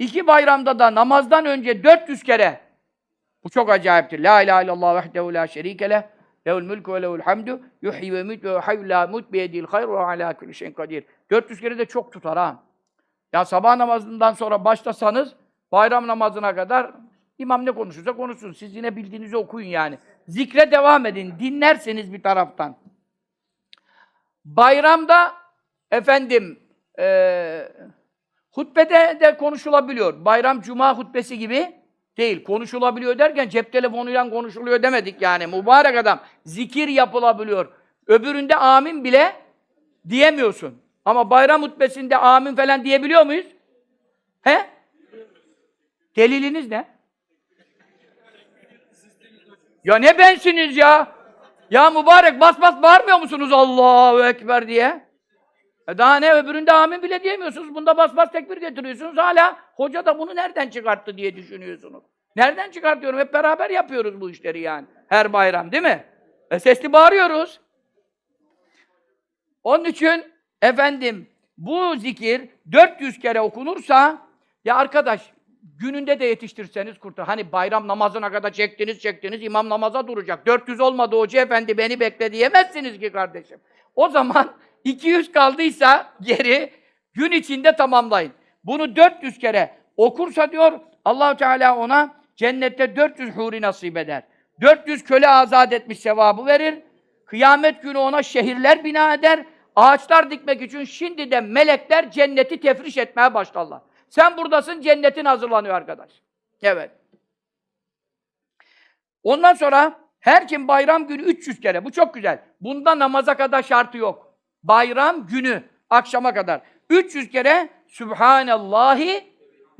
İki bayramda da namazdan önce 400 kere. Bu çok acayiptir. La ilahe illallah vahdehu la şerike leh. Lehul mulku ve lehul hamdu. Yuhyi ve yumit ve hayyu la mut biyedil hayr ve ala kulli şeyin kadir. 400 kere de çok tutar ha. Ya sabah namazından sonra başlasanız bayram namazına kadar imam ne konuşursa konuşsun. Siz yine bildiğinizi okuyun yani. Zikre devam edin. Dinlerseniz bir taraftan. Bayramda efendim eee hutbede de konuşulabiliyor. Bayram cuma hutbesi gibi değil. Konuşulabiliyor derken cep telefonuyla konuşuluyor demedik yani. Mübarek adam. Zikir yapılabiliyor. Öbüründe amin bile diyemiyorsun. Ama bayram hutbesinde amin falan diyebiliyor muyuz? He? Deliliniz ne? Ya ne bensiniz ya? Ya mübarek bas bas bağırmıyor musunuz Allahu Ekber diye? E daha ne öbüründe amin bile diyemiyorsunuz. Bunda bas bas tekbir getiriyorsunuz. Hala hoca da bunu nereden çıkarttı diye düşünüyorsunuz. Nereden çıkartıyorum? Hep beraber yapıyoruz bu işleri yani. Her bayram değil mi? E sesli bağırıyoruz. Onun için efendim bu zikir 400 kere okunursa ya arkadaş gününde de yetiştirseniz kurtar. Hani bayram namazına kadar çektiniz çektiniz imam namaza duracak. 400 olmadı hoca efendi beni bekle diyemezsiniz ki kardeşim. O zaman 200 kaldıysa geri gün içinde tamamlayın. Bunu 400 kere okursa diyor Allahu Teala ona cennette 400 huri nasip eder. 400 köle azat etmiş sevabı verir. Kıyamet günü ona şehirler bina eder. Ağaçlar dikmek için şimdiden melekler cenneti tefriş etmeye başlarlar. Sen buradasın, cennetin hazırlanıyor arkadaş. Evet. Ondan sonra her kim bayram günü 300 kere. Bu çok güzel. Bunda namaza kadar şartı yok. Bayram günü akşama kadar 300 kere Sübhanallahi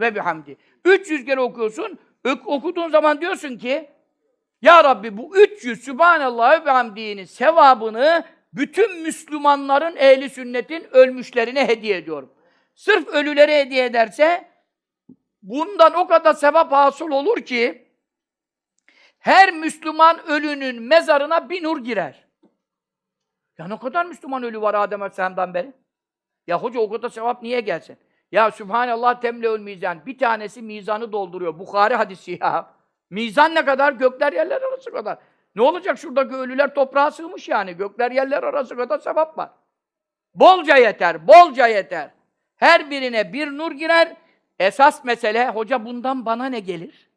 ve bihamdi. 300 kere okuyorsun. Okuduğun zaman diyorsun ki Ya Rabbi bu 300 Sübhanallah ve bihamdinin sevabını bütün Müslümanların ehli sünnetin ölmüşlerine hediye ediyorum. Sırf ölülere hediye ederse bundan o kadar sevap hasıl olur ki her Müslüman ölünün mezarına bir nur girer. Ya ne kadar Müslüman ölü var Adem Aleyhisselam'dan beri? Ya hoca o kadar sevap niye gelsin? Ya Sübhanallah temleül mizan. Bir tanesi mizanı dolduruyor. Bukhari hadisi ya. Mizan ne kadar? Gökler yerler arası kadar. Ne olacak şuradaki ölüler toprağa sığmış yani. Gökler yerler arası kadar sevap var. Bolca yeter, bolca yeter. Her birine bir nur girer. Esas mesele, hoca bundan bana ne gelir?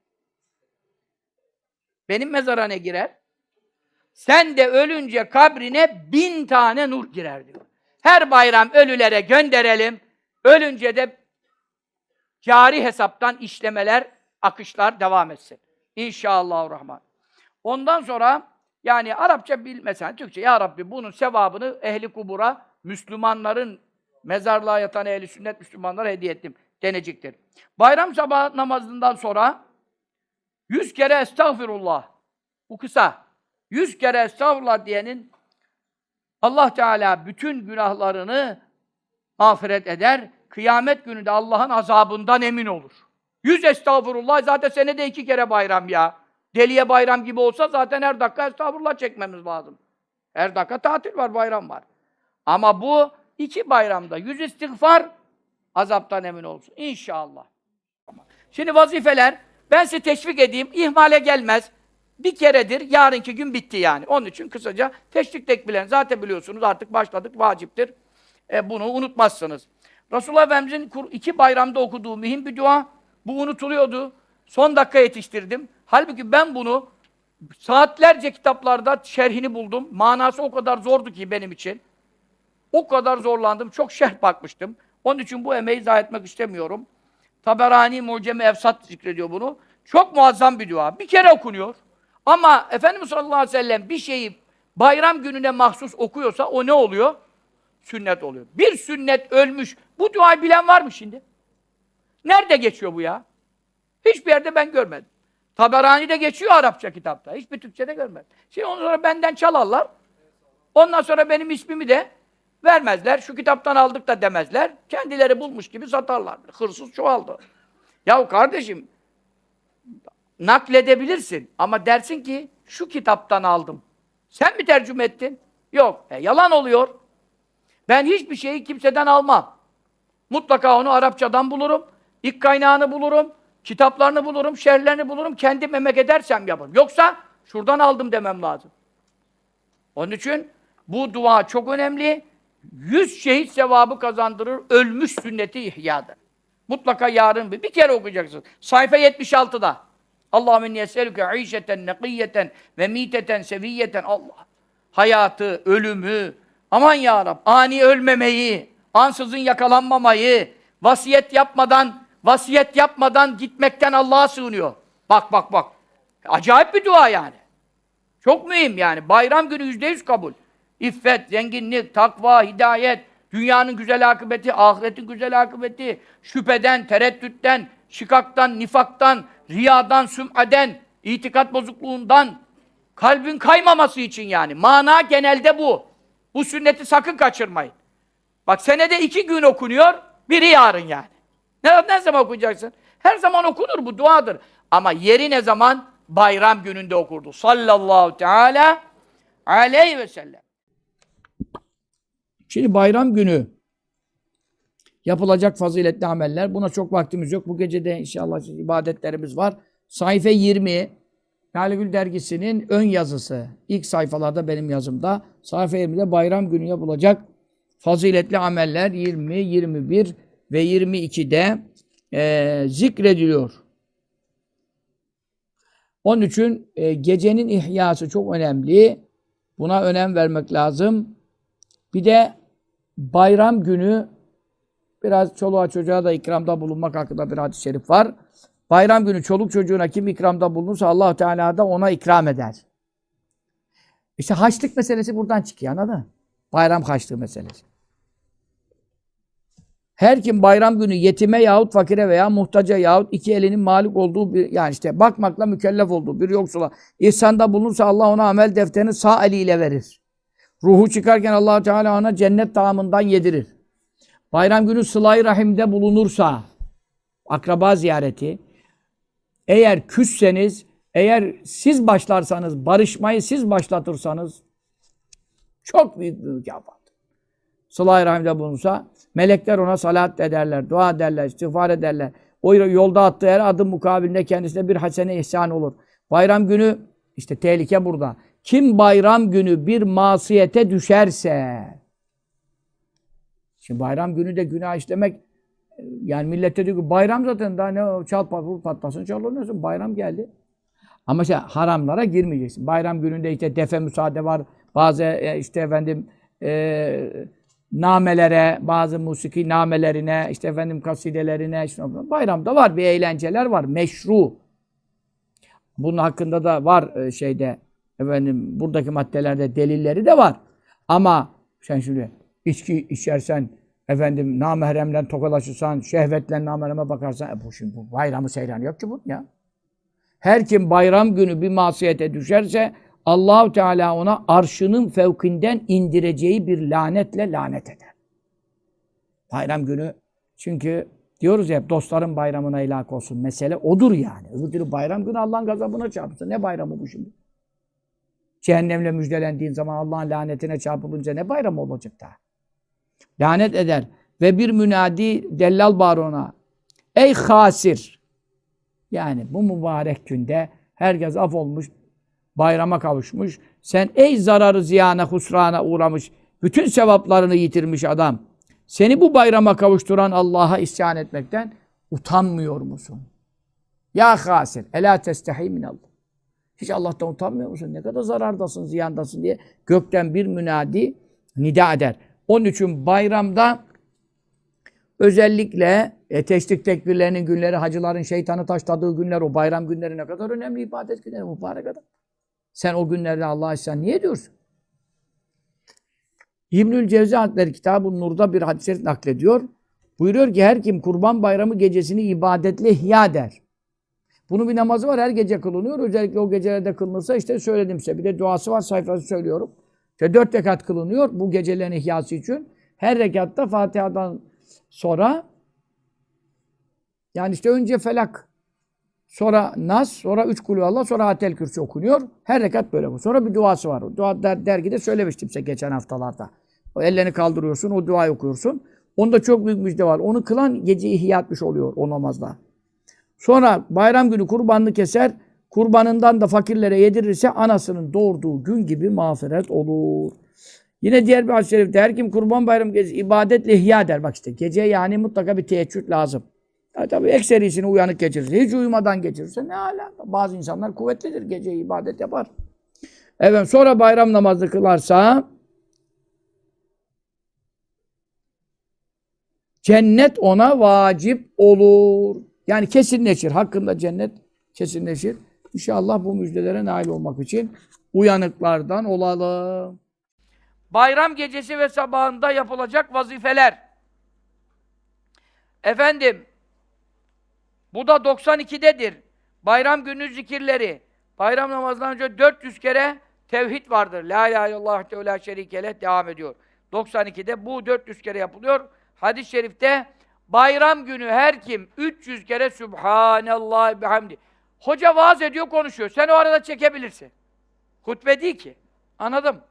Benim mezara ne girer? Sen de ölünce kabrine bin tane nur girer diyor. Her bayram ölülere gönderelim. Ölünce de cari hesaptan işlemeler, akışlar devam etsin. İnşallahurrahman. Ondan sonra yani Arapça bilmesen Türkçe ya Rabbi bunun sevabını ehli kubura Müslümanların mezarlığa yatan ehli sünnet Müslümanlara hediye ettim denecektir. Bayram sabah namazından sonra yüz kere estağfirullah. Bu kısa. Yüz kere estağfurullah diyenin Allah Teala bütün günahlarını mağfiret eder. Kıyamet günü de Allah'ın azabından emin olur. Yüz estağfurullah zaten senede iki kere bayram ya. Deliye bayram gibi olsa zaten her dakika estağfurullah çekmemiz lazım. Her dakika tatil var, bayram var. Ama bu iki bayramda yüz istiğfar azaptan emin olsun. İnşallah. Şimdi vazifeler, ben size teşvik edeyim, ihmale gelmez. Bir keredir, yarınki gün bitti yani. Onun için kısaca teşvik tekbilerini zaten biliyorsunuz artık başladık, vaciptir. E, bunu unutmazsınız. Resulullah Efendimiz'in iki bayramda okuduğu mühim bir dua, bu unutuluyordu. Son dakika yetiştirdim. Halbuki ben bunu saatlerce kitaplarda şerhini buldum. Manası o kadar zordu ki benim için. O kadar zorlandım. Çok şerh bakmıştım. Onun için bu emeği zayi etmek istemiyorum. Taberani Mucem-i Efsat zikrediyor bunu. Çok muazzam bir dua. Bir kere okunuyor. Ama Efendimiz sallallahu aleyhi ve sellem bir şeyi bayram gününe mahsus okuyorsa o ne oluyor? Sünnet oluyor. Bir sünnet ölmüş. Bu duayı bilen var mı şimdi? Nerede geçiyor bu ya? Hiçbir yerde ben görmedim. Taberani'de geçiyor Arapça kitapta. Hiçbir Türkçe'de görmedim. Şimdi ondan sonra benden çalarlar. Ondan sonra benim ismimi de vermezler. Şu kitaptan aldık da demezler. Kendileri bulmuş gibi satarlar. Hırsız çoğaldı. Yahu kardeşim nakledebilirsin ama dersin ki şu kitaptan aldım. Sen mi tercüme ettin? Yok. E, yalan oluyor. Ben hiçbir şeyi kimseden almam. Mutlaka onu Arapçadan bulurum. İlk kaynağını bulurum, kitaplarını bulurum, şerhlerini bulurum, kendim emek edersem yaparım. Yoksa şuradan aldım demem lazım. Onun için bu dua çok önemli. Yüz şehit sevabı kazandırır, ölmüş sünneti ihyadır. Mutlaka yarın bir, bir kere okuyacaksın. Sayfa 76'da. Allahümme inni eselüke işeten, nekiyeten ve miteten, seviyeten. Allah. Hayatı, ölümü, aman ya Rab, ani ölmemeyi, ansızın yakalanmamayı, vasiyet yapmadan, vasiyet yapmadan gitmekten Allah'a sığınıyor. Bak bak bak. Acayip bir dua yani. Çok mühim yani. Bayram günü yüzde yüz kabul. İffet, zenginlik, takva, hidayet, dünyanın güzel akıbeti, ahiretin güzel akıbeti, şüpheden, tereddütten, şikaktan, nifaktan, riyadan, süm'aden, itikat bozukluğundan, kalbin kaymaması için yani. Mana genelde bu. Bu sünneti sakın kaçırmayın. Bak senede iki gün okunuyor, biri yarın yani. Ne, ne zaman okuyacaksın? Her zaman okunur bu duadır. Ama yeri ne zaman? Bayram gününde okurdu. Sallallahu teala aleyhi ve sellem. Şimdi bayram günü yapılacak faziletli ameller. Buna çok vaktimiz yok. Bu gece de inşallah ibadetlerimiz var. Sayfa 20 Lale Gül dergisinin ön yazısı. İlk sayfalarda benim yazımda. Sayfa 20'de bayram günü yapılacak faziletli ameller 20, 21 ve 22'de eee zikrediliyor. Onun için e, gecenin ihyası çok önemli. Buna önem vermek lazım. Bir de bayram günü biraz çoluğa çocuğa da ikramda bulunmak hakkında bir hadis-i şerif var. Bayram günü çoluk çocuğuna kim ikramda bulunursa allah Teala da ona ikram eder. İşte haçlık meselesi buradan çıkıyor anladın mı? Bayram haçlığı meselesi. Her kim bayram günü yetime yahut fakire veya muhtaca yahut iki elinin malik olduğu bir yani işte bakmakla mükellef olduğu bir yoksula ihsanda bulunursa Allah ona amel defterini sağ eliyle verir. Ruhu çıkarken allah Teala ona cennet taamından yedirir. Bayram günü sıla rahimde bulunursa akraba ziyareti eğer küsseniz eğer siz başlarsanız barışmayı siz başlatırsanız çok büyük bir mükafat. Sıla-i Rahim'de bulunsa melekler ona salat ederler, dua ederler, istiğfar ederler. O yolda attığı her adım mukabilinde kendisine bir hasene ihsan olur. Bayram günü işte tehlike burada. Kim bayram günü bir masiyete düşerse Şimdi bayram günü de günah işlemek yani millete diyor ki bayram zaten daha ne o çal patlasın, patlasın çal olmuyorsun. Bayram geldi. Ama işte haramlara girmeyeceksin. Bayram gününde işte defe müsaade var. Bazı e, işte efendim e, namelere, bazı musiki namelerine, işte efendim kasidelerine, işte bayramda var bir eğlenceler var. Meşru. Bunun hakkında da var e, şeyde efendim buradaki maddelerde delilleri de var. Ama sen şimdi içki içersen, efendim namahremden tokalaşırsan, şehvetle namahreme bakarsan, e bu şimdi bu bayramı seyranı yok ki bu ya. Her kim bayram günü bir masiyete düşerse Allahu Teala ona arşının fevkinden indireceği bir lanetle lanet eder. Bayram günü çünkü diyoruz ya dostların bayramına ilak olsun. Mesele odur yani. Öbür türlü bayram günü Allah'ın gazabına çarpsın. Ne bayramı bu şimdi? Cehennemle müjdelendiğin zaman Allah'ın lanetine çarpılınca ne bayram olacak daha? Lanet eder. Ve bir münadi dellal barona. Ey hasir! Yani bu mübarek günde herkes af olmuş, bayrama kavuşmuş. Sen ey zararı ziyana, husrana uğramış, bütün sevaplarını yitirmiş adam. Seni bu bayrama kavuşturan Allah'a isyan etmekten utanmıyor musun? Ya hasir, ela testehi minallah. Hiç Allah'tan utanmıyor musun? Ne kadar zarardasın, ziyandasın diye gökten bir münadi nida eder. Onun için bayramda özellikle e, teşrik tekbirlerinin günleri, hacıların şeytanı taşladığı günler, o bayram günleri ne kadar önemli ibadet günleri mübarek adam. Sen o günlerde Allah'a isyan niye diyorsun? İbnül Cevzi Hazretleri kitabı Nur'da bir hadis-i naklediyor. Buyuruyor ki her kim kurban bayramı gecesini ibadetle ihya der. Bunun bir namazı var her gece kılınıyor. Özellikle o gecelerde kılınırsa işte söyledim size. Bir de duası var sayfası söylüyorum. İşte dört rekat kılınıyor bu gecelerin ihyası için. Her rekatta Fatiha'dan sonra yani işte önce felak sonra nas, sonra üç kulü Allah, sonra atel kürsü okunuyor. Her rekat böyle. Sonra bir duası var. O dua der, dergide söylemiştim size geçen haftalarda. O ellerini kaldırıyorsun, o duayı okuyorsun. Onda çok büyük müjde var. Onu kılan gece ihya etmiş oluyor o namazda. Sonra bayram günü kurbanını keser. Kurbanından da fakirlere yedirirse anasının doğurduğu gün gibi mağfiret olur. Yine diğer bir hadis-i şerifte her kim kurban bayramı gecesi ibadetle ihya der. Bak işte gece yani mutlaka bir teheccüd lazım. Ya tabii ekserisini uyanık geçirirse, hiç uyumadan geçirirse ne alaka? Bazı insanlar kuvvetlidir, gece ibadet yapar. Evet, sonra bayram namazı kılarsa cennet ona vacip olur. Yani kesinleşir. Hakkında cennet kesinleşir. İnşallah bu müjdelere nail olmak için uyanıklardan olalım. Bayram gecesi ve sabahında yapılacak vazifeler. Efendim, bu da 92'dedir. Bayram günü zikirleri. Bayram namazından önce 400 kere tevhid vardır. La ilahe illallah ve la şerike leh devam ediyor. 92'de bu 400 kere yapılıyor. Hadis-i şerifte bayram günü her kim 300 kere Subhanallah bihamdi. Hoca vaaz ediyor, konuşuyor. Sen o arada çekebilirsin. Hutbe değil ki. Anladım.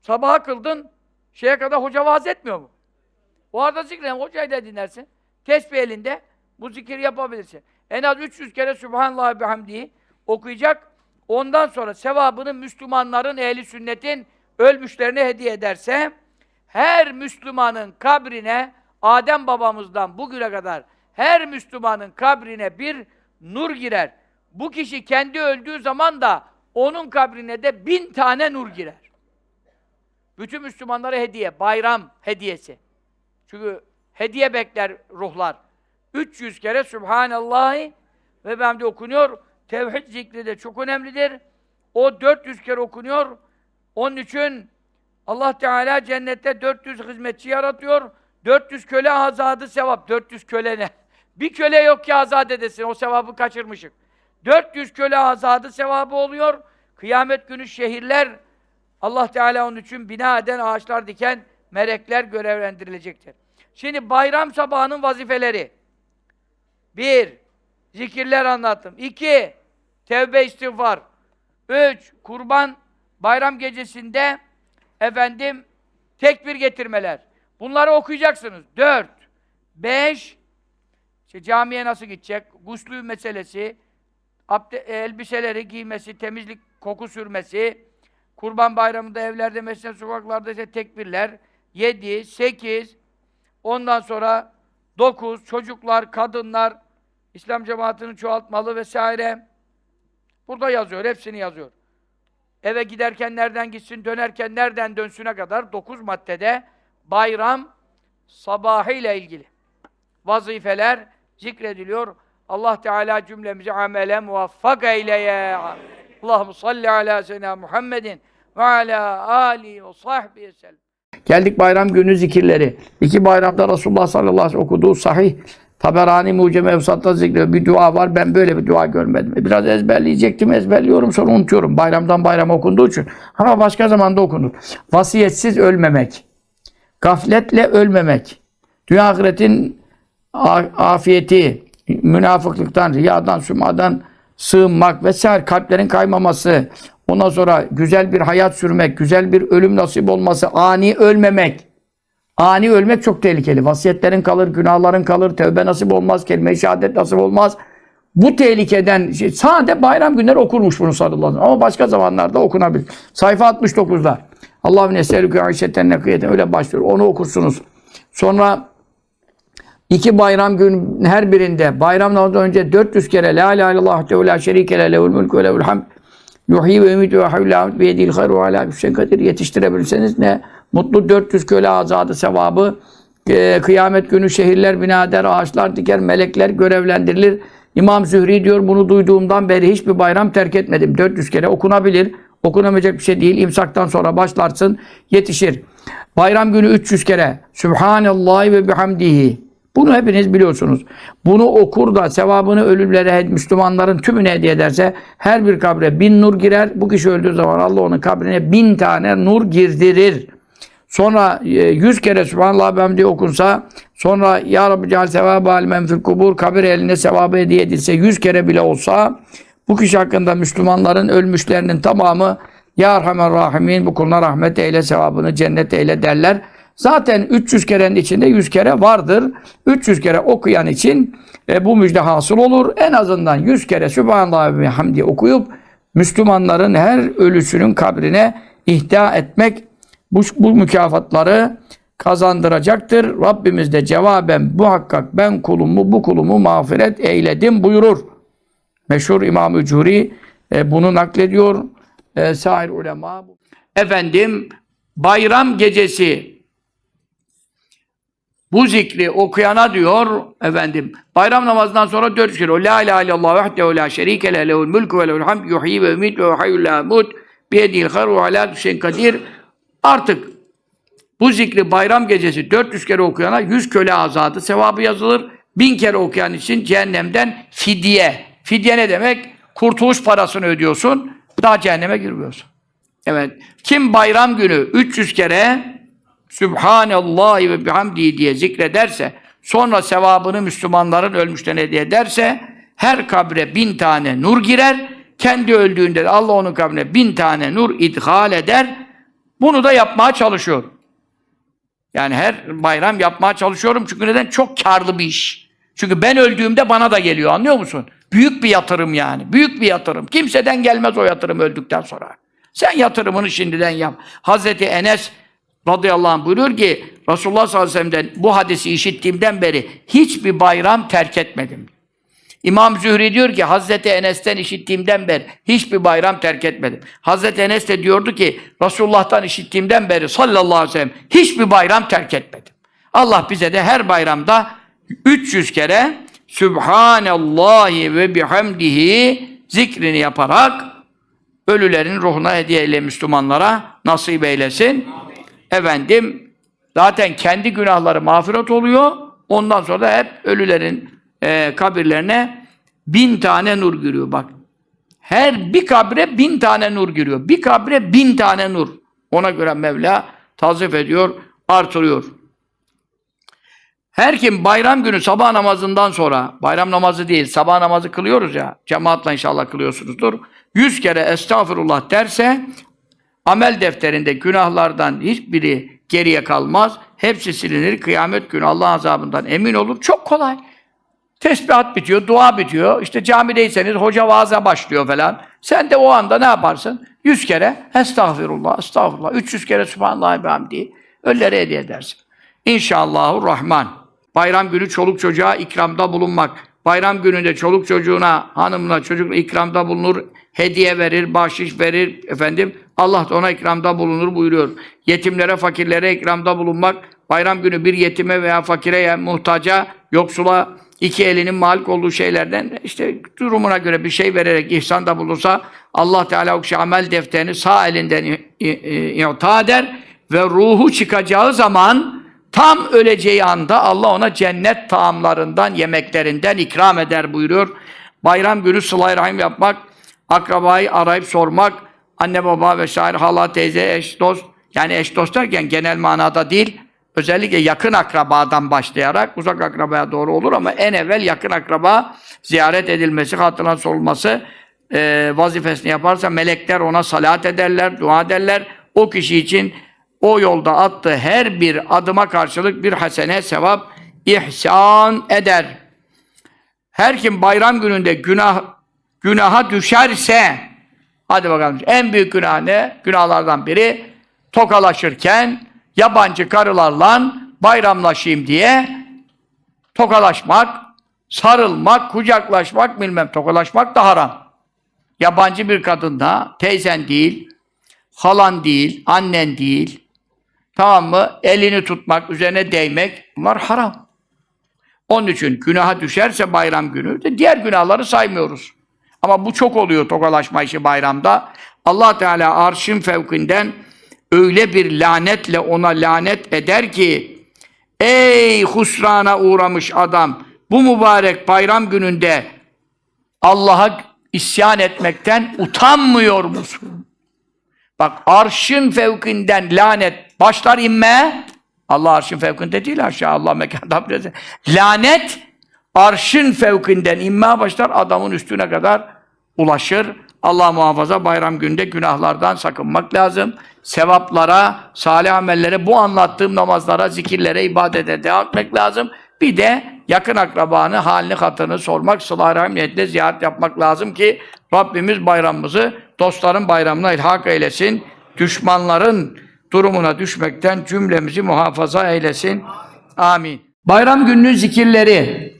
Sabaha kıldın, şeye kadar hoca vaaz etmiyor mu? O arada zikren hocayı da dinlersin. Tesbih elinde bu zikiri yapabilirsin. En az 300 kere Subhanallah bihamdihi okuyacak. Ondan sonra sevabını Müslümanların, ehli sünnetin ölmüşlerine hediye ederse her Müslümanın kabrine Adem babamızdan bugüne kadar her Müslümanın kabrine bir nur girer. Bu kişi kendi öldüğü zaman da onun kabrine de bin tane nur girer. Bütün Müslümanlara hediye, bayram hediyesi. Çünkü hediye bekler ruhlar. 300 kere Subhanallahi ve bemde okunuyor. Tevhid zikri de çok önemlidir. O 400 kere okunuyor. Onun için Allah Teala cennette 400 hizmetçi yaratıyor. 400 köle azadı sevap. 400 köle ne? Bir köle yok ki azat edesin. O sevabı kaçırmışık. 400 köle azadı sevabı oluyor. Kıyamet günü şehirler Allah Teala onun için bina eden, ağaçlar diken melekler görevlendirilecektir. Şimdi bayram sabahının vazifeleri. Bir, zikirler anlattım. İki, tevbe istiğfar. Üç, kurban bayram gecesinde efendim tekbir getirmeler. Bunları okuyacaksınız. Dört, beş, işte camiye nasıl gidecek? Guslü meselesi, abde, elbiseleri giymesi, temizlik, koku sürmesi, Kurban bayramında evlerde, mescid, sokaklarda ise tekbirler. Yedi, sekiz, ondan sonra dokuz, çocuklar, kadınlar, İslam cemaatini çoğaltmalı vesaire. Burada yazıyor, hepsini yazıyor. Eve giderken nereden gitsin, dönerken nereden dönsüne kadar dokuz maddede bayram sabahı ile ilgili vazifeler zikrediliyor. Allah Teala cümlemizi amele muvaffak eyleye. Allahu salli ala seyyidina Muhammedin ve ala alihi ve sahbihi sellem. Geldik bayram günü zikirleri. İki bayramda Resulullah sallallahu aleyhi ve sellem okuduğu sahih Taberani Mucem Evsat'ta zikrediyor. Bir dua var. Ben böyle bir dua görmedim. Biraz ezberleyecektim. Ezberliyorum sonra unutuyorum. Bayramdan bayrama okunduğu için. Ama başka zamanda okunur. Vasiyetsiz ölmemek. Gafletle ölmemek. Dünya ahiretin afiyeti, münafıklıktan, riyadan, sümadan sığınmak vesaire kalplerin kaymaması, ondan sonra güzel bir hayat sürmek, güzel bir ölüm nasip olması, ani ölmemek. Ani ölmek çok tehlikeli. Vasiyetlerin kalır, günahların kalır, tövbe nasip olmaz, kelime-i şehadet nasip olmaz. Bu tehlikeden, şey, sade bayram günleri okurmuş bunu sallallahu. Ama başka zamanlarda okunabilir. Sayfa 69'da. Allah'ın eserükü ayşetten nekiyeten öyle başlıyor. Onu okursunuz. Sonra iki bayram gün her birinde bayram namazından önce 400 kere La ilahe illallah ve la şerike le lehul mulku ve lehul hamd yuhyi ve yumitu ve havla ve yedil hayru ala kadir yetiştirebilirseniz ne mutlu 400 köle azadı sevabı e, kıyamet günü şehirler bina eder, ağaçlar diker, melekler görevlendirilir. İmam Zühri diyor bunu duyduğumdan beri hiçbir bayram terk etmedim. 400 kere okunabilir. Okunamayacak bir şey değil. İmsaktan sonra başlarsın, yetişir. Bayram günü 300 kere Sübhanallah ve bihamdihi. Bunu hepiniz biliyorsunuz. Bunu okur da sevabını ölümlere, Müslümanların tümüne hediye ederse her bir kabre bin nur girer. Bu kişi öldüğü zaman Allah onun kabrine bin tane nur girdirir. Sonra e, yüz kere Subhanallah Behmdi okunsa, sonra Ya Rabbi ceal sevabı alimen fil kubur, kabir eline sevabı hediye edilse, yüz kere bile olsa, bu kişi hakkında Müslümanların ölmüşlerinin tamamı Ya Erhamer Rahimin bu kuluna rahmet eyle, sevabını cennet eyle derler. Zaten 300 kerenin içinde 100 kere vardır. 300 kere okuyan için e, bu müjde hasıl olur. En azından 100 kere Sübhanallah ve hamdi okuyup Müslümanların her ölüsünün kabrine ihda etmek bu, bu mükafatları kazandıracaktır. Rabbimiz de cevaben muhakkak ben kulumu bu kulumu mağfiret eyledim buyurur. Meşhur İmam-ı Curi e, bunu naklediyor. E, sair ulema. Efendim bayram gecesi bu zikri okuyana diyor efendim bayram namazından sonra dört kere La ilahe illallah vahdehu la şerike le lehul mulku ve lehul hamd yuhyi ve yumit ve hayyul la yamut biyedil hayru ve ala şeyin kadir artık bu zikri bayram gecesi 400 kere okuyana 100 köle azadı sevabı yazılır. 1000 kere okuyan için cehennemden fidye. Fidye ne demek? Kurtuluş parasını ödüyorsun. Daha cehenneme girmiyorsun. Evet. Kim bayram günü 300 kere Sübhanallahi ve bihamdihi diye zikrederse, sonra sevabını Müslümanların ölmüşlerine hediye ederse, her kabre bin tane nur girer, kendi öldüğünde de Allah onun kabrine bin tane nur idhal eder. Bunu da yapmaya çalışıyor. Yani her bayram yapmaya çalışıyorum çünkü neden? Çok karlı bir iş. Çünkü ben öldüğümde bana da geliyor anlıyor musun? Büyük bir yatırım yani. Büyük bir yatırım. Kimseden gelmez o yatırım öldükten sonra. Sen yatırımını şimdiden yap. Hazreti Enes radıyallahu anh buyuruyor ki Resulullah sallallahu aleyhi ve sellem'den bu hadisi işittiğimden beri hiçbir bayram terk etmedim. İmam Zühri diyor ki Hazreti Enes'ten işittiğimden beri hiçbir bayram terk etmedim. Hazreti Enes de diyordu ki Resulullah'tan işittiğimden beri sallallahu aleyhi ve sellem hiçbir bayram terk etmedim. Allah bize de her bayramda 300 kere Sübhanallahi ve bihamdihi zikrini yaparak ölülerin ruhuna hediye eyle Müslümanlara nasip eylesin. Efendim zaten kendi günahları mağfiret oluyor. Ondan sonra da hep ölülerin e, kabirlerine bin tane nur giriyor bak. Her bir kabre bin tane nur giriyor. Bir kabre bin tane nur. Ona göre Mevla tazif ediyor, artırıyor. Her kim bayram günü sabah namazından sonra, bayram namazı değil, sabah namazı kılıyoruz ya, cemaatla inşallah kılıyorsunuzdur. Yüz kere estağfurullah derse, amel defterinde günahlardan hiçbiri geriye kalmaz. Hepsi silinir. Kıyamet günü Allah azabından emin olur. Çok kolay. Tesbihat bitiyor, dua bitiyor. İşte camideyseniz hoca vaaza başlıyor falan. Sen de o anda ne yaparsın? Yüz kere estağfirullah, estağfurullah. 300 kere subhanallah ve hamdi. Ölülere hediye edersin. İnşallahü Rahman. Bayram günü çoluk çocuğa ikramda bulunmak. Bayram gününde çoluk çocuğuna, hanımına, çocukla ikramda bulunur, hediye verir, bahşiş verir. Efendim Allah da ona ikramda bulunur buyuruyor. Yetimlere, fakirlere ikramda bulunmak. Bayram günü bir yetime veya fakire, yani muhtaca, yoksula iki elinin malik olduğu şeylerden işte durumuna göre bir şey vererek ihsanda bulursa Allah Teala o kişi amel defterini sağ elinden i'ta eder ve ruhu çıkacağı zaman tam öleceği anda Allah ona cennet taamlarından, yemeklerinden ikram eder buyuruyor. Bayram günü sıla rahim yapmak, akrabayı arayıp sormak, anne baba vesaire, hala, teyze, eş, dost, yani eş dost derken genel manada değil, özellikle yakın akrabadan başlayarak uzak akrabaya doğru olur ama en evvel yakın akraba ziyaret edilmesi, hatırlan sorulması e, vazifesini yaparsa melekler ona salat ederler, dua ederler. O kişi için o yolda attığı her bir adıma karşılık bir hasene sevap ihsan eder. Her kim bayram gününde günah günaha düşerse hadi bakalım en büyük günah ne? Günahlardan biri tokalaşırken yabancı karılarla bayramlaşayım diye tokalaşmak, sarılmak, kucaklaşmak bilmem tokalaşmak da haram. Yabancı bir kadınla teyzen değil, halan değil, annen değil, tamam mı? Elini tutmak, üzerine değmek bunlar haram. Onun için günaha düşerse bayram günü de diğer günahları saymıyoruz. Ama bu çok oluyor tokalaşma işi bayramda. Allah Teala arşın fevkinden öyle bir lanetle ona lanet eder ki ey husrana uğramış adam bu mübarek bayram gününde Allah'a isyan etmekten utanmıyor musun? Bak arşın fevkinden lanet başlar inmeye. Allah arşın fevkinde değil aşağı Allah mekanda bilirse. Lanet arşın fevkinden inmeye başlar adamın üstüne kadar ulaşır. Allah muhafaza bayram günde günahlardan sakınmak lazım. sevaplara, salih amellere, bu anlattığım namazlara, zikirlere, ibadete devam etmek lazım. Bir de yakın akrabanı, halini, hatırını sormak, sıla rahim niyetle ziyaret yapmak lazım ki Rabbimiz bayramımızı dostların bayramına ilhak eylesin. Düşmanların durumuna düşmekten cümlemizi muhafaza eylesin. Amin. Bayram gününün zikirleri.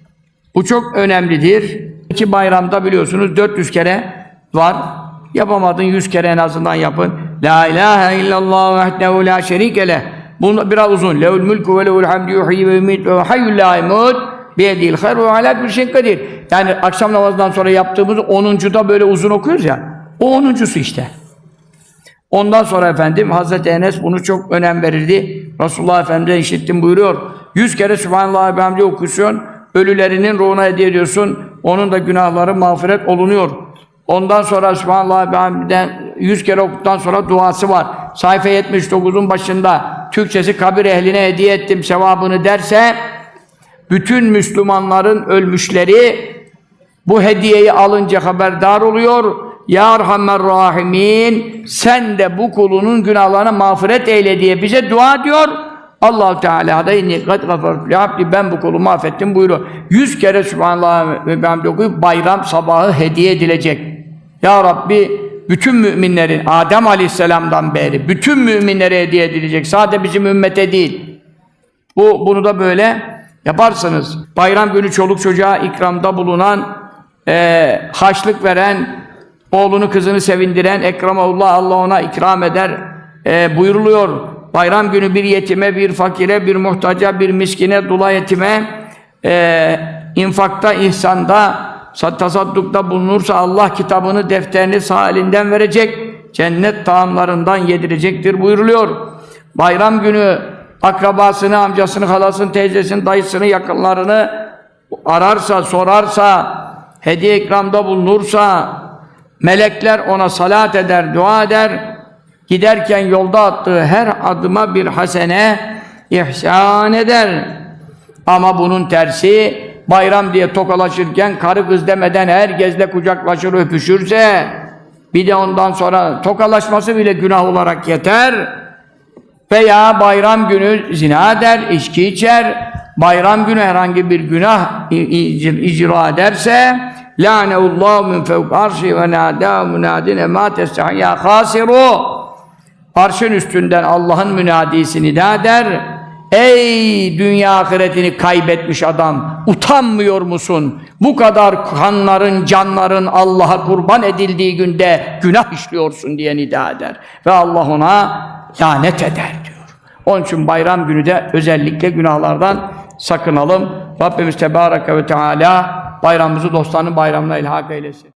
Bu çok önemlidir. İki bayramda biliyorsunuz 400 kere var. Yapamadın 100 kere en azından yapın. La ilahe illallah vahdehu la şerike leh. Bu biraz uzun. Lehul mulku ve lehul hamdu yuhyi ve yumit ve hayyul la. Biyedil hayr ve kulli şeyin kadir. Yani akşam namazından sonra yaptığımız 10. böyle uzun okuyoruz ya. O 10.sü işte. Ondan sonra efendim Hazreti Enes bunu çok önem verirdi. Resulullah Efendimiz'e işittim buyuruyor. Yüz kere Sübhanallah ve hamdi okuyorsun. Ölülerinin ruhuna hediye ediyorsun. Onun da günahları mağfiret olunuyor. Ondan sonra Sübhanallah ve hamdiden yüz kere okuduktan sonra duası var. Sayfa 79'un başında Türkçesi kabir ehline hediye ettim sevabını derse bütün Müslümanların ölmüşleri bu hediyeyi alınca haberdar oluyor. Ya Erhamer Rahimin sen de bu kulunun günahlarına mağfiret eyle diye bize dua diyor. allah Teala da inni kad abdi ben bu kulumu affettim buyuruyor. Yüz kere Sübhanallah ve bihamdi okuyup bayram sabahı hediye edilecek. Ya Rabbi bütün müminlerin Adem Aleyhisselam'dan beri bütün müminlere hediye edilecek. Sadece bizim ümmete değil. Bu bunu da böyle yaparsınız. Bayram günü çoluk çocuğa ikramda bulunan, eee haçlık veren, oğlunu kızını sevindiren, ekramullah Allah ona ikram eder eee, buyuruluyor. Bayram günü bir yetime, bir fakire, bir muhtaca, bir miskine, dula yetime, eee infakta, ihsanda, sa- tasaddukta bulunursa Allah kitabını, defterini sağ elinden verecek, cennet taamlarından yedirecektir buyuruluyor. Bayram günü akrabasını, amcasını, halasını, teyzesini, dayısını, yakınlarını ararsa, sorarsa, hediye ikramda bulunursa, melekler ona salat eder, dua eder. Giderken yolda attığı her adıma bir hasene ihsan eder. Ama bunun tersi, bayram diye tokalaşırken karı kız demeden herkesle kucaklaşır, öpüşürse, bir de ondan sonra tokalaşması bile günah olarak yeter. Veya bayram günü zina eder, içki içer, bayram günü herhangi bir günah icra ederse Lâneullahu min fevk arşi ve nâdâ münâdine mâ testahî ya khâsirû Arşın üstünden Allah'ın münadisi nida eder. Ey dünya ahiretini kaybetmiş adam, utanmıyor musun? Bu kadar kanların, canların Allah'a kurban edildiği günde günah işliyorsun diye nida eder. Ve Allah ona lanet eder diyor. Onun için bayram günü de özellikle günahlardan sakınalım. Rabbimiz Tebareke ve Teala bayramımızı dostlarının bayramına ilhak eylesin.